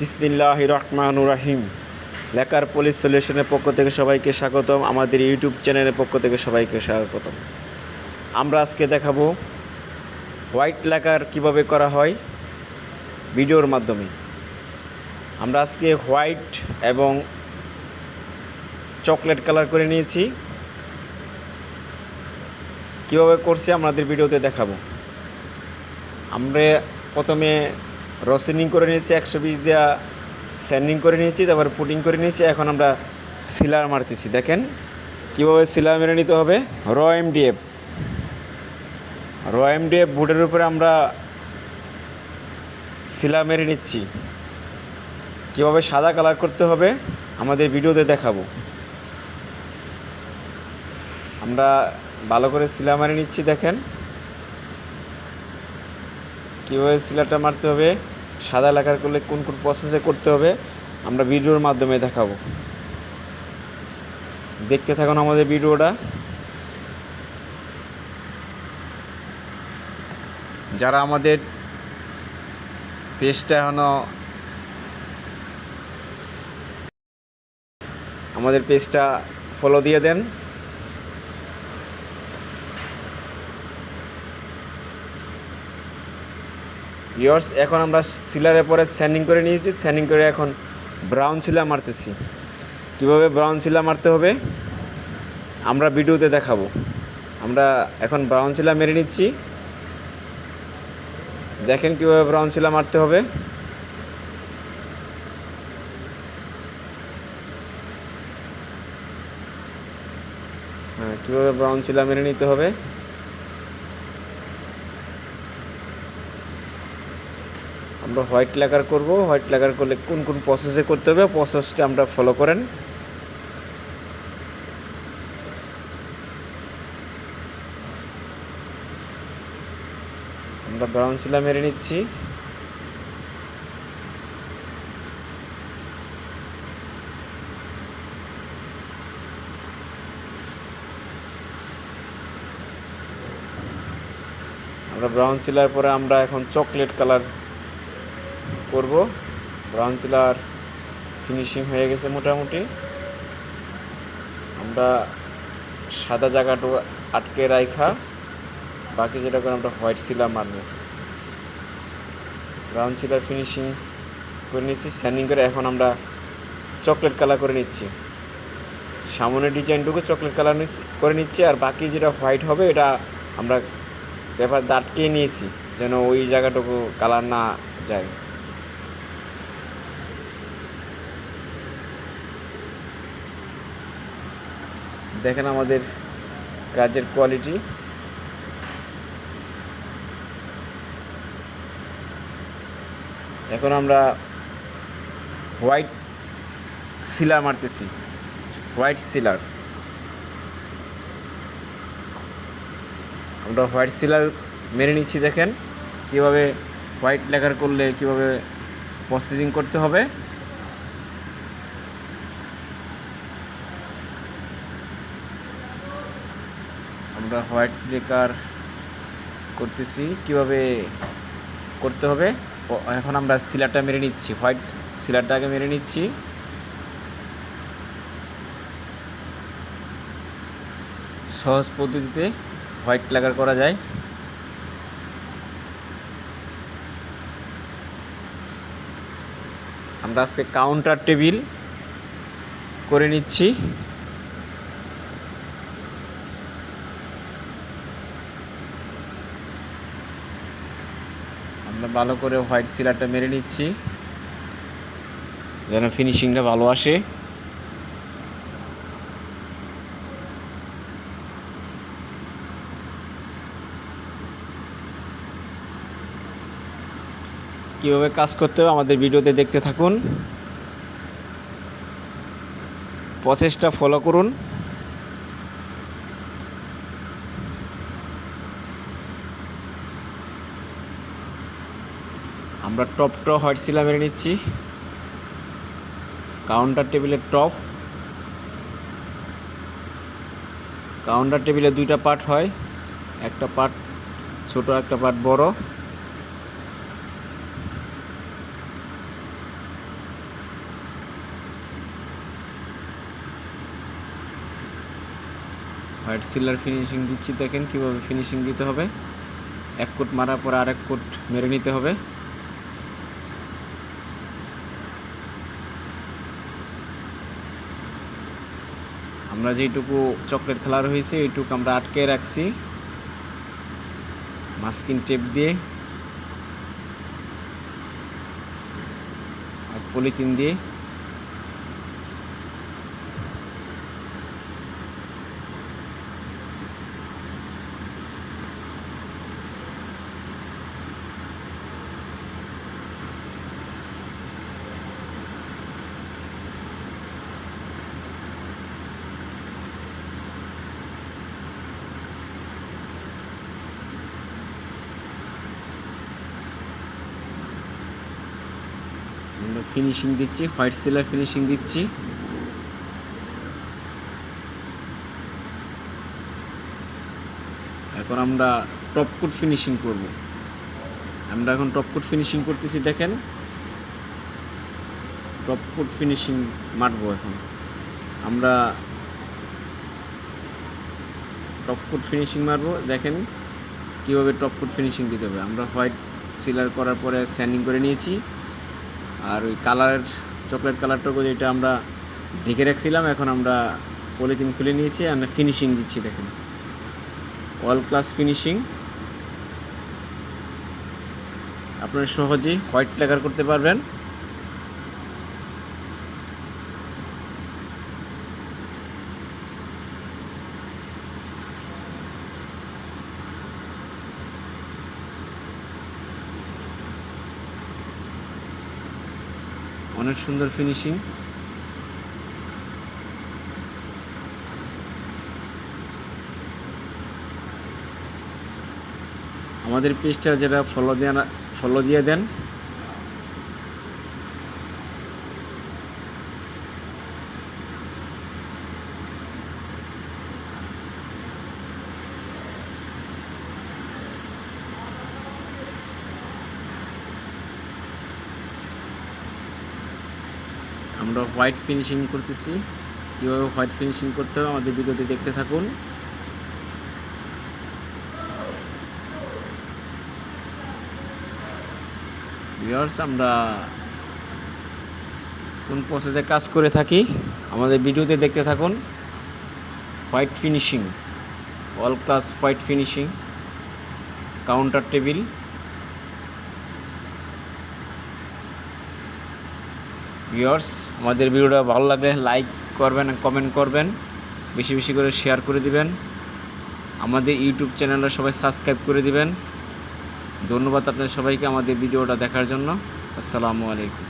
বিসমিল্লাহ রহমান রাহিম। লেকার পুলিশ সলিউশনের পক্ষ থেকে সবাইকে স্বাগতম। আমাদের ইউটিউব চ্যানেলের পক্ষ থেকে সবাইকে স্বাগতম। আমরা আজকে দেখাবো হোয়াইট লেখার কীভাবে করা হয় ভিডিওর মাধ্যমে। আমরা আজকে হোয়াইট এবং চকলেট কালার করে নিয়েছি। কীভাবে করছি আমাদের ভিডিওতে দেখাবো। আমরা প্রথমে রসিনিং করে নিয়েছি, একশো বিশ দেওয়া স্যান্ডিং করে নিয়েছি, তারপর পুটিং করে নিয়েছি, এখন আমরা সিলার মারতেছি। দেখেন কীভাবে সিলার মেরে নিতে হবে। র এমডিএফ। র এমডিএফ বুটের উপরে আমরা সিলা মেরে নিচ্ছি। কীভাবে সাদা কালার করতে হবে, আমাদের ভিডিওতে দেখাবো। আমরা ভালো করে সিলা মারে নিচ্ছি, দেখেন। কীভাবে সিলারটা মারতে হবে। সাদা লেখার করলে কোন কোন প্রসেসে করতে হবে, আমরা ভিডিওর মাধ্যমে দেখাবো। দেখতে থাকুন আমাদের ভিডিওটা যারা আমাদের পেজটা এখনও আমাদের পেজটা ফলো দিয়ে দেন। ইয়ার্স এখন আমরা সিলারের পরে স্যান্ডিং করে নিয়েছি। স্যান্ডিং করে এখন ব্রাউন সিলা মারতেছি। কীভাবে ব্রাউন সিলা মারতে হবে? আমরা ভিডিওতে দেখাবো। আমরা এখন ব্রাউন সিলা মেরে নিচ্ছি। দেখেন কীভাবে ব্রাউন সিলা মারতে হবে। হ্যাঁ কীভাবে ব্রাউন সিলা মেরে নিতে হবে? আমরা হোয়াইট লেকার করব। হোয়াইট লেকার করলে কোন কোন প্রসেসে করতে হবে প্রসেসটা আমরা ফলো করেন। আমরা ব্রাউন শিলা মেরে নিচ্ছি। আমরা ব্রাউন শিলার পরে আমরা এখন চকলেট কালার করব। ব্রাউন চিলার ফিনিশিং হয়ে গেছে মোটামুটি। আমরা সাদা জায়গাটা আটকে রাখা বাকি যেটা করে আমরা হোয়াইট সিলার মারব। ব্রাউন সিলার ফিনিশিং করে নিচ্ছি স্যান্ডিং করে এখন আমরা চকলেট কালার করে নিচ্ছি। সামনের ডিজাইনটুকু চকলেট কালার করে নিচ্ছি, আর বাকি যেটা হোয়াইট হবে এটা আমরা পেপার দাঁটকে নিয়েছি, যেন ওই জায়গাটুকু কালার না যায়। দেখেন আমাদের কাজের কোয়ালিটি এখন আমরা হোয়াইট সিলার মারতেছি। হোয়াইট সিলার আমরা হোয়াইট সিলার মেরে নিচ্ছি দেখেন। কীভাবে হোয়াইট লেখার করলে, কীভাবে প্রসেসিং করতে হবে। আমরা হোয়াইট ব্রেকার করতেছি। কীভাবে করতে হবে? এখন আমরা সিলারটা মেরে নিচ্ছি। হোয়াইট সিলারটা আগে মেরে নিচ্ছি। সহজ পদ্ধতিতে হোয়াইট লাগার করা যায়। আমরা আজকে কাউন্টার টেবিল করে নিচ্ছি। আমরা ভালো করে হোয়াইট সিলারটা মেরে নিচ্ছি। যেন ফিনিশিংটা ভালো আসে। কীভাবে কাজ করতে হবে আমাদের ভিডিওতে দেখতে থাকুন। প্রসেসটা ফলো করুন। আমরা টপ টপ হোয়াইট সিলা মেরে নিচ্ছি। কাউন্টার টেবিলের টপ কাউন্টার টেবিলে দুইটা পার্ট হয়। একটা পার্ট ছোট, একটা পার্ট বড়। হোয়াইট সিলার ফিনিশিং দিচ্ছি, দেখেন কীভাবে ফিনিশিং দিতে হবে। এক কোট মারার পর আরেক কোট মেরে নিতে হবে। আমরা যেইটুকু চকলেট কালার হয়েছে এইটুকু আমরা আটকে রাখছি। মাস্কিন টেপ দিয়ে। আর পলিথিন দিয়ে। ফিনিশিং দিচ্ছি হোয়াইট সিলার ফিনিশিং দিচ্ছি। এখন আমরা টপ কোট ফিনিশিং করব। আমরা এখন টপ কোট ফিনিশিং করতেছি, দেখেন। টপ কোট ফিনিশিং মারবো এখন। আমরা টপ কোট ফিনিশিং মারবো, দেখেন। কীভাবে টপ কোট ফিনিশিং দিতে হবে? আমরা হোয়াইট সিলার করার পরে স্যান্ডিং করে নিয়েছি। আর ওই কালারের, চকলেট কালারটুকু যেটা আমরা ঢেকে রাখছিলাম, এখন আমরা পলিথিন খুলে নিয়েছি আর ফিনিশিং দিচ্ছি, দেখেন। ওয়াল ক্লাস ফিনিশিং আপনারা সহজেই হোয়াইট লেকার করতে পারবেন। অনেক সুন্দর ফিনিশিং আমাদের পেজটা যেটা ফলো দেন ফলো দিয়ে দেন। আমরা হোয়াইট ফিনিশিং করতেছি। কীভাবে হোয়াইট ফিনিশিং করতে হবে আমাদের ভিডিওতে দেখতে থাকুন। ভিউয়ার্স আমরা কোন প্রসেসে কাজ করে থাকি, আমাদের ভিডিওতে দেখতে থাকুন। White finishing all class white finishing counter table viewers, আমাদের ভিডিওটা ভালো লাগলে লাইক করবেন কমেন্ট করবেন। বেশি বেশি করে শেয়ার করে দিবেন। আমাদের ইউটিউব চ্যানেলটা সবাই সাবস্ক্রাইব করে দিবেন। ধন্যবাদ আপনাদের সবাইকে আমাদের ভিডিওটা দেখার জন্য। আসসালামু আলাইকুম।